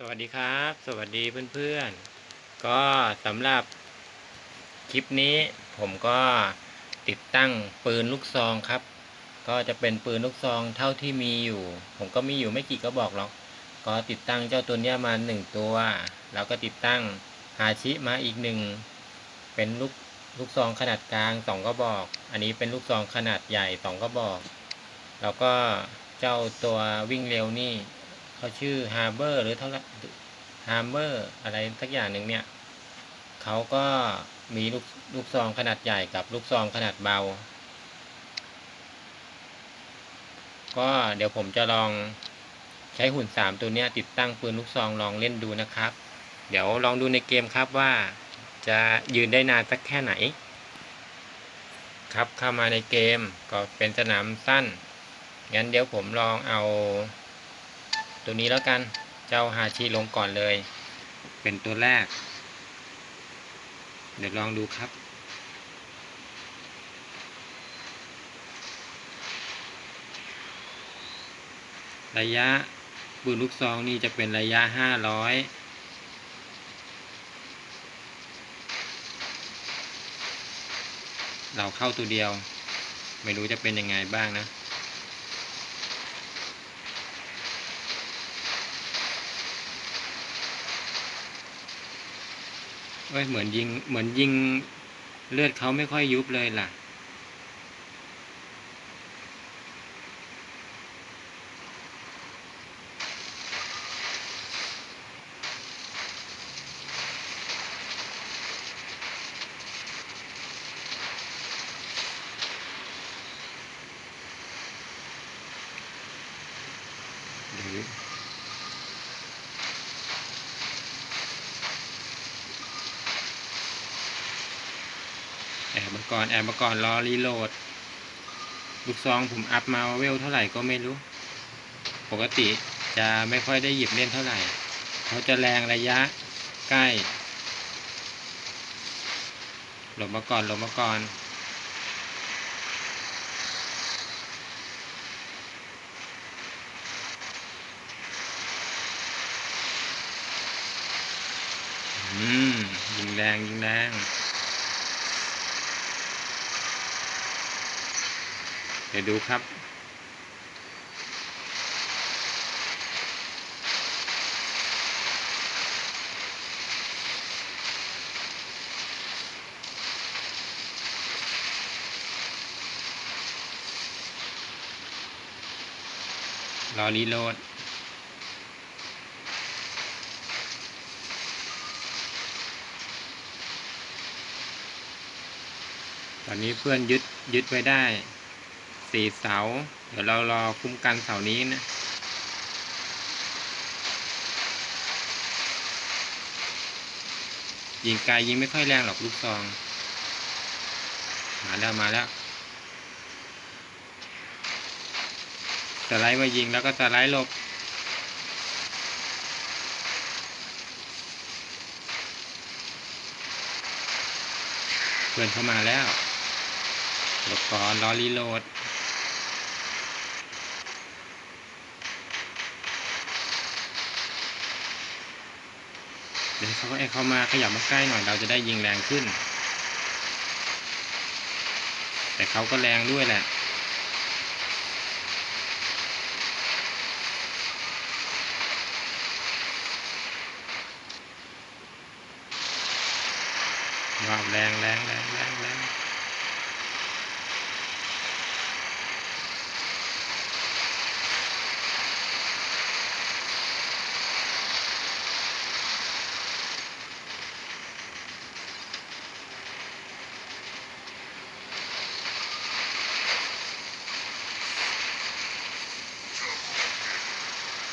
สวัสดีครับ สวัสดีเพื่อนๆ ก็สำหรับคลิปนี้ผมก็ติดตั้งปืนลูกซองครับ ก็จะเป็นปืนลูกซองเท่าที่มีอยู่ ผมก็มีอยู่ไม่กี่กระบอกหรอก ก็ติดตั้งเจ้าตัวนี้มาหนึ่งตัว แล้วก็ติดตั้งฮาชิมาอีกหนึ่งเป็นลูกลูกซองขนาดกลางสองกระบอก อันนี้เป็นลูกซองขนาดใหญ่สองกระบอก แล้วก็เจ้าตัววิ่งเร็วนี่ เขาชื่อฮาร์เบอร์หรือเท่าไหร่ฮาร์เบอร์อะไรสักอย่างหนึ่งเนี่ยเขาก็มีลูกลูกซองขนาดใหญ่กับลูกซองขนาดเบา ก็เดี๋ยวผมจะลองใช้หุ่นสามตัวเนี้ยติดตั้งปืนลูกซองลองเล่นดูนะครับ เดี๋ยวลองดูในเกมครับว่าจะยืนได้นานสักแค่ไหน ครับเข้ามาในเกมก็เป็นสนามสั้น งั้นเดี๋ยวผมลองเอา ตัวนี้แล้วกันเจ้าฮาชิลงก่อนเลย เป็นตัวแรก เดี๋ยวลองดูครับ ระยะปืนลูกซองนี่จะเป็นระยะห้าร้อยเราเข้าตัวเดียว ไม่รู้จะเป็นยังไงบ้างนะ เอ้ยเหมือนยิง เหมือนยิงเลือดเขาไม่ค่อยยุบเลยล่ะ มาก่อนแอบมาก่อนรอรีโหลด ลูกซองผมอัพมาเวลเท่าไหร่ก็ไม่รู้ ปกติจะไม่ค่อยได้หยิบเล่นเท่าไหร่ เขาจะแรงระยะใกล้ หลบมาก่อนหลบมาก่อนอืมยิงแรงยิงแรง เดี๋ยวดูครับ รอรีโหลดตอนนี้เพื่อนยึดยึดไว้ได้ สี่เสา เดี๋ยวเรารอคุ้มกันเสานี้นะยิงไกลยิงไม่ค่อยแรงหรอกลูกซอง มาแล้วมาแล้วสไลด์มายิงแล้วก็สไลด์หลบ เพื่อนเข้ามาแล้วหลบก่อนรอรีโหลด เดี๋ยวเขาก็ให้เขามาขยับมาใกล้หน่อยเราจะได้ยิงแรงขึ้น แต่เขาก็แรงด้วยแหละว้าวแรงแรงแรงแรงแรง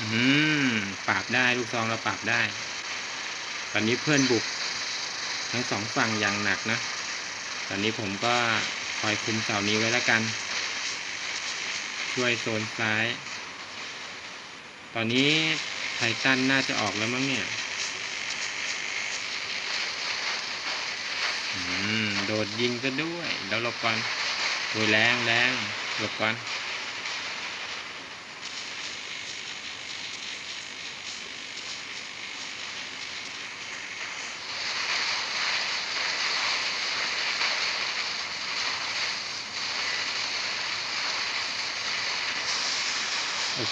อืมปราบได้ลูกซองเราปราบได้ ตอนนี้เพื่อนบุก ทั้งสองฝั่งอย่างหนักนะ ตอนนี้ผมก็คอยคุมเสานี้ไว้แล้วกัน ช่วยโซนซ้าย ตอนนี้ไททันน่าจะออกแล้วมั้งเนี่ยอืมโดดยิงซะด้วย แล้วหลบก่อนโอ้ยแรงแรงหลบก่อน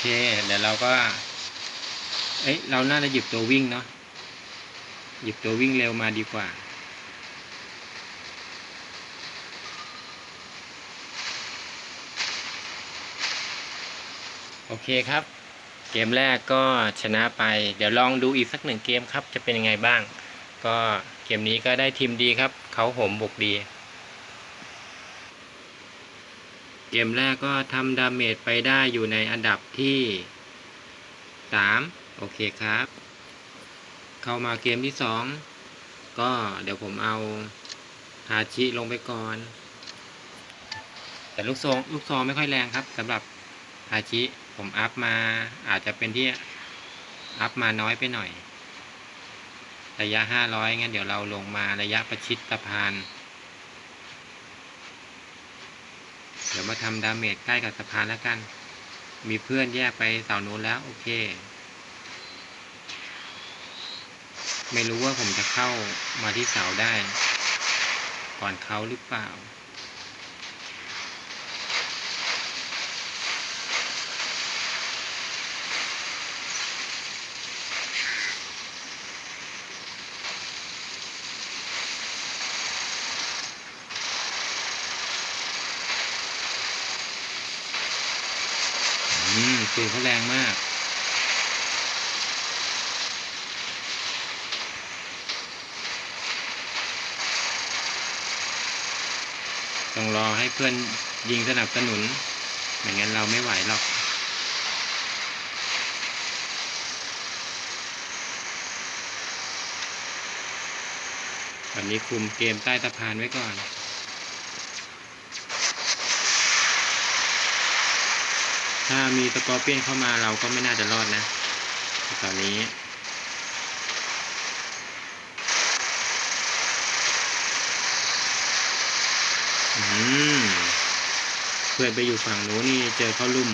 เค เดี๋ยวเราก็ เอ้ย เราน่าจะหยิบตัววิ่งเนาะ หยิบตัววิ่งเร็วมาดีกว่า โอเคครับ เกมแรกก็ชนะไป เดี๋ยวลองดูอีกสักหนึ่งเกมครับ จะเป็นยังไงบ้าง ก็เกมนี้ก็ได้ทีมดีครับ เขาโหมบุกดี เกมแรกก็ทำดาเมจไปได้อยู่ในอันดับที่สามโอเคครับ เข้ามาเกมที่สองก็เดี๋ยวผมเอาฮาชิลงไปก่อน แต่ลูกซองลูกซองไม่ค่อยแรงครับสำหรับฮาชิผมอัพมาอาจจะเป็นที่อัพมาน้อยไปหน่อย ระยะห้าร้อยงั้นเดี๋ยวเราลงมาระยะประชิดสะพาน เดี๋ยวมาทำดาเมจใกล้กับสะพานแล้วกัน มีเพื่อนแยกไปเสาโน้นแล้ว โอเค ไม่รู้ว่าผมจะเข้ามาที่เสาได้ ก่อนเขาหรือเปล่า อืมปืนเขาแรงมาก ต้องรอให้เพื่อนยิงสนับสนุน ไม่งั้นเราไม่ไหวหรอกวันนี้คุมเกมใต้สะพานไว้ก่อน ถ้ามีสกอร์เปียนเข้ามาเราก็ไม่น่าจะรอดนะ ตอนนี้อืมเพื่อนไปอยู่ฝั่งโน้นนี่เจอเขาลุ่ม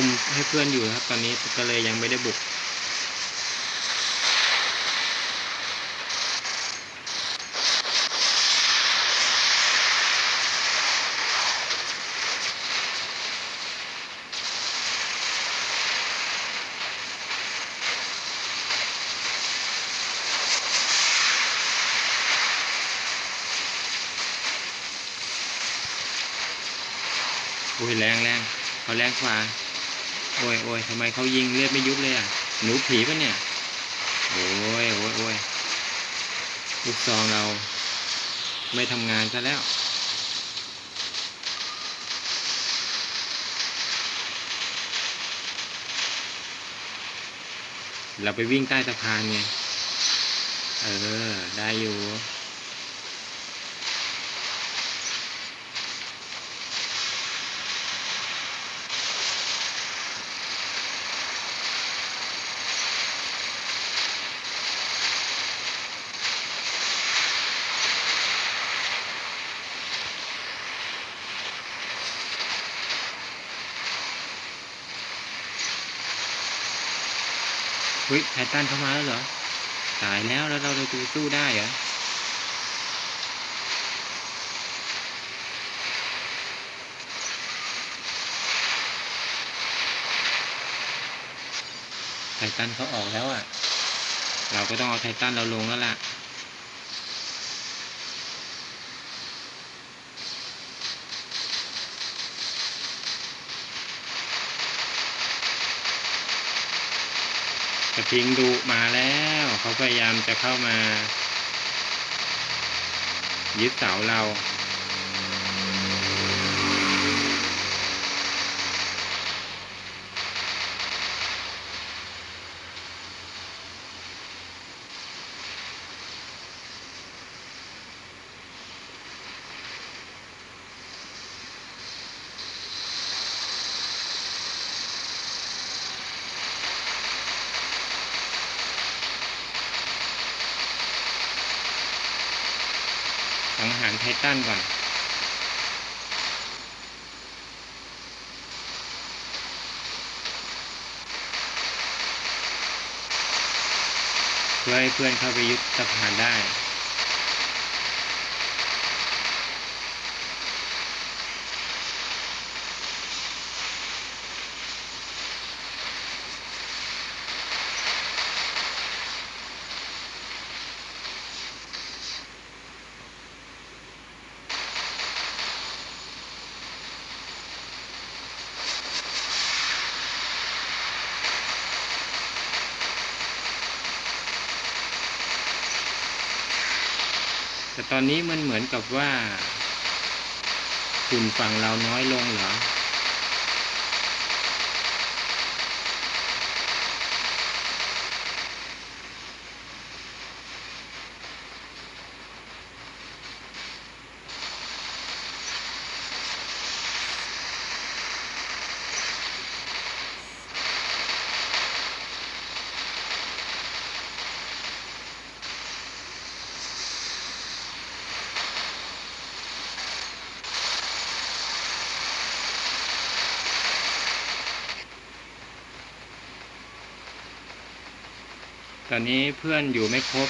คุมให้เพื่อนอยู่ครับ ตอนนี้ก็เลยยังไม่ได้บุก อุ้ยแรงแรงเขาแรงกว่า โอ้ยโอ้ยทำไมเขายิงเลือดไม่ยุบเลยอะ หนูผีปะเนี่ย โอ้ยโอ้ยโอ้ยลูกซองเราไม่ทำงานซะแล้ว เราไปวิ่งใต้สะพานไง เออ ได้อยู่ เฮ้ยไททันเข้ามาแล้วเหรอ ตายแล้วแล้วเราจะสู้ได้เหรอไททันเขาออกแล้วอะ เราก็ต้องเอาไททันเราลงแล้วล่ะ กระทิงดุมาแล้วเขาพยายามจะเข้ามา ยึดเสาเรา สังหารไททันก่อนเพื่อให้เพื่อนเข้าไปยึดสะพานได้ ตอนนี้มันเหมือนกับว่าฝุ่นฝั่งเราน้อยลงเหรอ ตอนนี้เพื่อนอยู่ไม่ครบ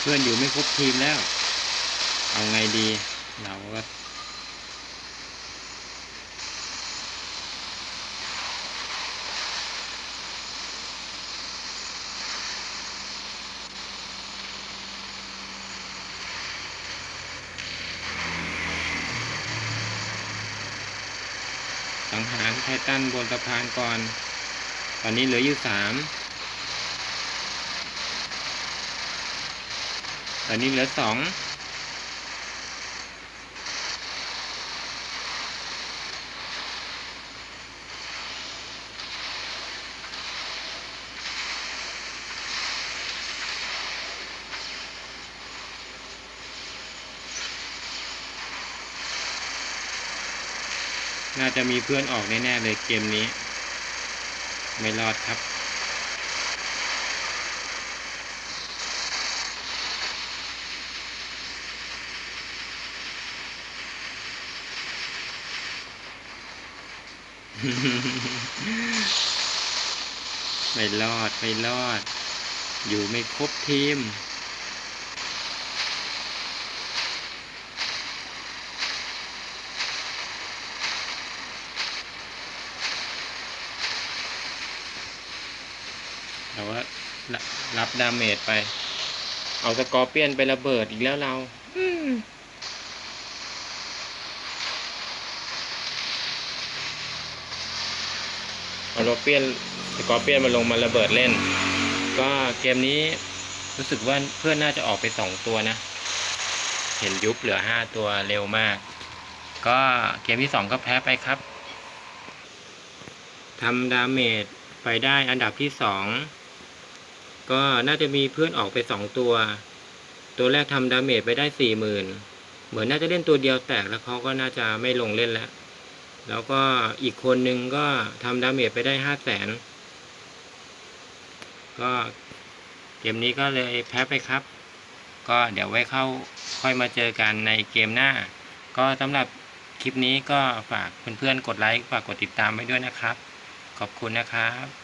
เพื่อนอยู่ไม่ครบทีมแล้ว เอาไงดี เราก็สังหารไททันบนสะพานก่อน ตอนนี้เหลืออยู่สาม อนนี้เหลือสองน่าจะมีเพื่อนออกแน่ ๆ เลยเกมนี้ ไม่รอดครับ ไม่รอด ไม่รอด อยู่ไม่ครบทีม แต่ว่ารับดาเมจไป เอาสกอร์เปียนไประเบิดอีกแล้วเรา อืม เอาโรเปียนสกอร์เปียนมาลงมาระเบิดเล่น ก็เกมนี้รู้สึกว่าเพื่อนน่าจะออกไปสองตัวนะ เห็นยุบเหลือห้าตัวเร็วมาก ก็เกมที่สองก็แพ้ไปครับทำดาเมจไปได้อันดับที่สองก็น่าจะมีเพื่อนออกไปสองตัว ตัวแรกทำดาเมจไปได้สี่หมื่นเหมือนน่าจะเล่นตัวเดียวแตกแล้วเขาก็น่าจะไม่ลงเล่นแล้ว แล้วก็อีกคนนึงก็ทำดาเมจไปได้ห้าแสนก็เกมนี้ก็เลยแพ้ไปครับ ก็เดี๋ยวไว้เข้าค่อยมาเจอกันในเกมหน้า ก็สำหรับคลิปนี้ก็ฝากเพื่อนๆกดไลค์ฝากกดติดตามไว้ด้วยนะครับ ขอบคุณนะครับ